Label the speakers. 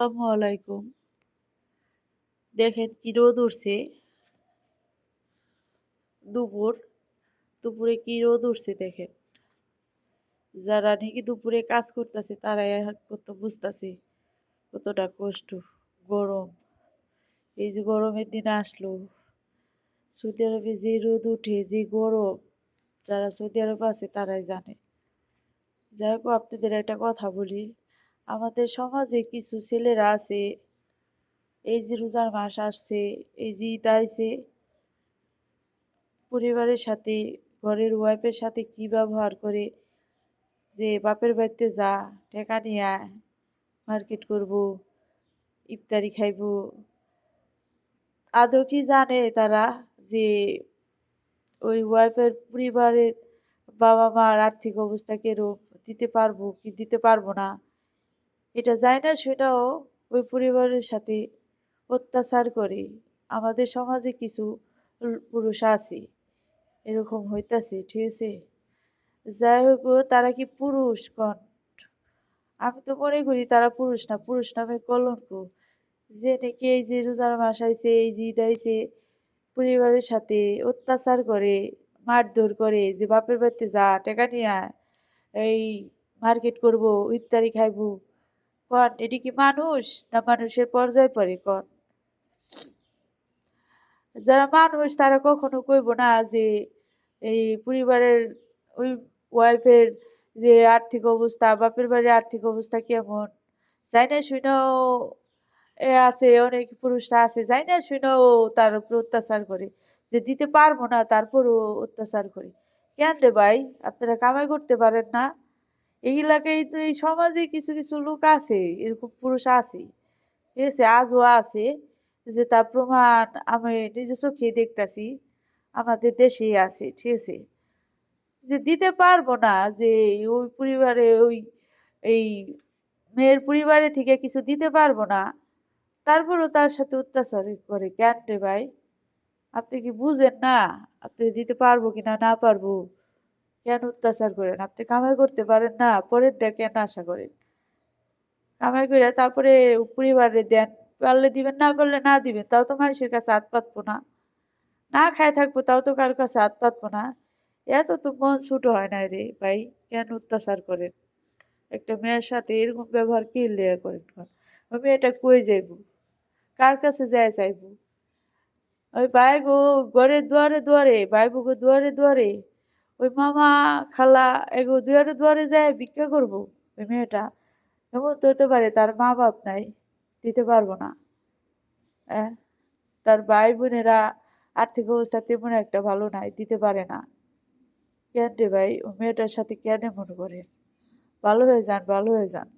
Speaker 1: আসসালামু আলাইকুম দেখেন কি রোদ উঠছে। দুপুর, দুপুরে কি রোদ উঠছে দেখেন। যারা নাকি দুপুরে কাজ করতেছে, তারাই কত বুঝতেছে কতটা কষ্ট, গরম। এই যে গরমের দিন আসলো, সৌদি আরবে যে রোদ উঠে, যে গরম, যারা সৌদি আরবে আছে তারাই জানে। যাই হোক, আপনাদের একটা কথা বলি আমাদের সমাজে কিছু ছেলেরা আছে, এই যে রোজার মাস আসছে, এই যে ঈদ আইছে, পরিবারের সাথে, ঘরের ওয়াইফের সাথে কি ব্যবহার করে যে বাপের বাড়িতে যা, টেকা নিয়ে আয় মার্কেট করব, ইফতারি খাইব। আদৌ কি জানে তারা যে ওই ওয়াইফের পরিবারের বাবা মার আর্থিক অবস্থা কেরম দিতে পারব কি দিতে পারব না? এটা যায় না, সেটাও ওই পরিবারের সাথে অত্যাচার করে। আমাদের সমাজে কিছু পুরুষ আছে, এরকম হইতাছে, ঠিক আছে? যাই হোক তারা কি পুরুষ? কন। আমি তো মনে করি তারা পুরুষ না, পুরুষ নামে কলঙ্ক। যে নাকি এই যে রোজার মাস আইছে, এই যে আইছে, পরিবারের সাথে অত্যাচার করে, মারধর করে, যে বাপের বাড়িতে যা টাকা নিয়ে এই মার্কেট করব, ইফতারি খাইবো কন, এটি কি মানুষ না মানুষের পর্যায় পরে কন? যারা মানুষ, তারা কখনো কইব না যে এই পরিবারের ওই ওয়াইফের যে আর্থিক অবস্থা, বাপের বাড়ির আর্থিক অবস্থা কেমন? যাই না শুনেও এ আছে, অনেক পুরুষরা আছে, যাই না শুনেও তার উপর অত্যাচার করে। যে দিতে পারব না, তারপরও অত্যাচার করে। কেন রে ভাই? আপনারা কামাই করতে পারেন না? এই এলাকায় তো এই সমাজে কিছু কিছু লোক আছে, এরকম পুরুষ আছে। ঠিক আছে, আজও আছে যে তার প্রমাণ আমি নিজে চোখে দেখতেছি, আমাদের দেশেই আছে, ঠিক আছে। যে দিতে পারব না যে ওই পরিবারে, ওই, এই মেয়ের পরিবারে থেকে কিছু দিতে পারব না, তারপরও তার সাথে অত্যাচার করে, কেন রে ভাই? আপনি কি বুঝেন না? আপনি দিতে পারব কি না না পারব? কেন অত্যাচার করেন? আপনি কামাই করতে পারেন না, পরের কেন আশা করেন? কামাই করে তারপরে পরিবারে দেন, পারলে দিবেন, না পারলে না দিবেন, তাও তো মানুষের কাছে হাত পাতবো না। না খায় থাকব, তাও তো কারোর কাছে হাত পাতবো না। এত তো মন ছোটো হয় না রে ভাই, কেন অত্যাচার করেন? একটা মেয়ের সাথে এরকম ব্যবহার কি লেয়া করেন ওই মেয়েটা কই যাইব? কার কাছে যায় চাইব ওই ভাই গো, ঘরের দুয়ারে দুয়ারে, ভাই গো দুয়ারে দুয়ারে। ওই মামা, খালা এগো দুয়ারে দুয়ারে যায় ভিক্ষা করব ওই মেয়েটা। এমন তো হতে পারে তার মা বাপ নাই, দিতে পারব না। হ্যাঁ তার ভাই বোনেরা আর্থিক অবস্থা তেমন একটা ভালো নাই, দিতে পারে না। কেন রে ভাই? ও মেয়েটার সাথে কেন এমন করেন ভালো হয়ে যান, ভালো হয়ে যান।